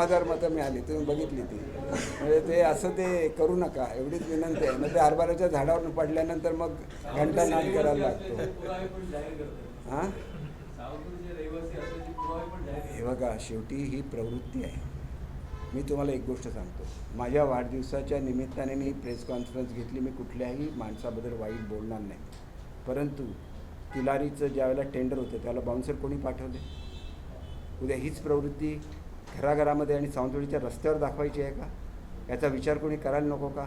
हजार मतं मिळाली तुम्ही बघितली ती. म्हणजे ते असं ते करू नका एवढीच विनंती आहे. मग ते हरभऱ्याच्या झाडावर पडल्यानंतर मग घंटा नाद करायला लागतो. हां? हे बघा शेवटी ही प्रवृत्ती आहे. मी तुम्हाला एक गोष्ट सांगतो. माझ्या वाढदिवसाच्या निमित्ताने मी प्रेस कॉन्फरन्स घेतली. मी कुठल्याही माणसाबद्दल वाईट बोलणार नाही. परंतु तिलारीचं ज्यावेळेला टेंडर होतं त्याला बाउन्सर कोणी पाठवले? उद्या हीच प्रवृत्ती घराघरामध्ये आणि सावंतवाडीच्या रस्त्यावर दाखवायची आहे का? याचा विचार कोणी करायला नको का?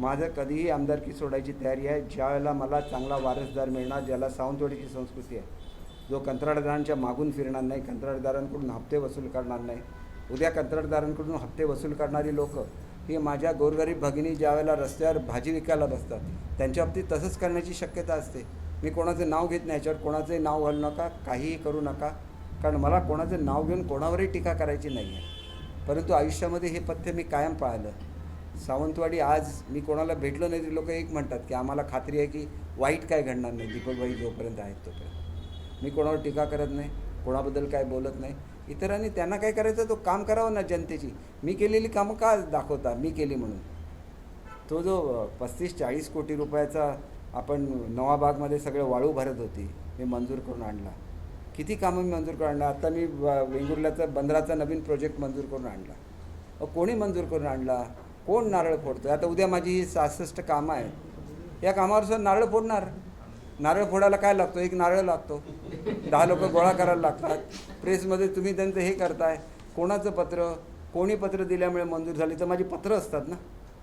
माझं कधीही आमदारकी सोडायची तयारी आहे ज्यावेळेला मला चांगला वारसदार मिळणार ज्याला सावंतवाडीची संस्कृती आहे. जो कंत्राटदारांच्या मागून फिरणार नाही कंत्राटदारांकडून हप्ते वसूल करणार नाही. उद्या कंत्राटदारांकडून हप्ते वसूल करणारी लोक ही माझ्या गोरगरीब भगिनी ज्या वेळेला रस्त्यावर भाजी विकायला बसतात त्यांच्या बाबतीत तसंच करण्याची शक्यता असते. मी कोणाचं नाव घेत नाही याच्यावर कोणाचंही नाव घालू नका काहीही करू नका. कारण मला कोणाचं नाव घेऊन कोणावरही टीका करायची नाही आहे. परंतु आयुष्यामध्ये हे पथ्य मी कायम पाळलं. सावंतवाडी आज मी कोणाला भेटलो नाही ते लोक एक म्हणतात की आम्हाला खात्री आहे की वाईट काय घडणार नाही. दीपकभाई जोपर्यंत आहेत तोपर्यंत. मी कोणावर टीका करत नाही कोणाबद्दल काय बोलत नाही. इतरांनी त्यांना काय करायचं? तो काम करावं ना जनतेची. मी केलेली कामं का दाखवता? मी केली म्हणून. तो जो पस्तीस चाळीस कोटी रुपयाचा आपण नवाबागमध्ये सगळं वाळू भरत होती मी मंजूर करून आणला. किती कामं मी मंजूर करून आणला? आता मी वेंगुर्ल्याचा बंदराचा नवीन प्रोजेक्ट मंजूर करून आणला. अहो, कोणी मंजूर करून आणला? कोण नारळ फोडतो आता उद्या माझी ही सहासष्ट कामं आहेत. या कामावर सर नारळ फोडणार? नारळ फोडायला काय लागतो? एक नारळ लागतो. दहा लोक गोळा करायला लागतात. प्रेसमध्ये तुम्ही त्यांचं हे करताय. कोणाचं पत्र? कोणी पत्र दिल्यामुळे मंजूर झाली? तर माझी पत्र असतात ना.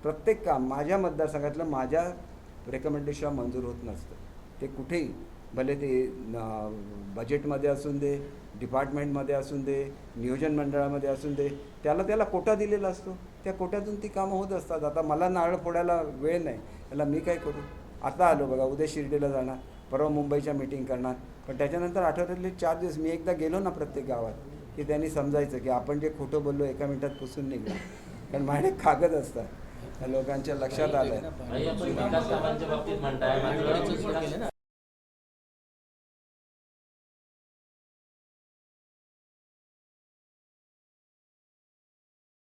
प्रत्येक काम माझ्या मतदारसंघातलं माझ्या रेकमेंडेशन मंजूर होत नसतं. ते कुठेही भले ते बजेटमध्ये असून दे डिपार्टमेंटमध्ये असून दे नियोजन मंडळामध्ये असून दे त्याला त्याला कोटा दिलेला असतो. त्या कोट्यातून ती कामं होत असतात. आता मला नारळ फोडायला वेळ नाही. याला मी काय करू? आता आलो बघा उद्या शिर्डीला जाणार. परवा मुंबईच्या मीटिंग करणार. पण त्याच्यानंतर आठवड्यातले चार दिवस मी एकदा गेलो ना प्रत्येक गावात की त्यांनी समजायचं की आपण जे खोटं बोललो एका मिनिटात पुसून निघलो. कारण माझे कागद असतात. लोकांच्या लक्षात आलं आहे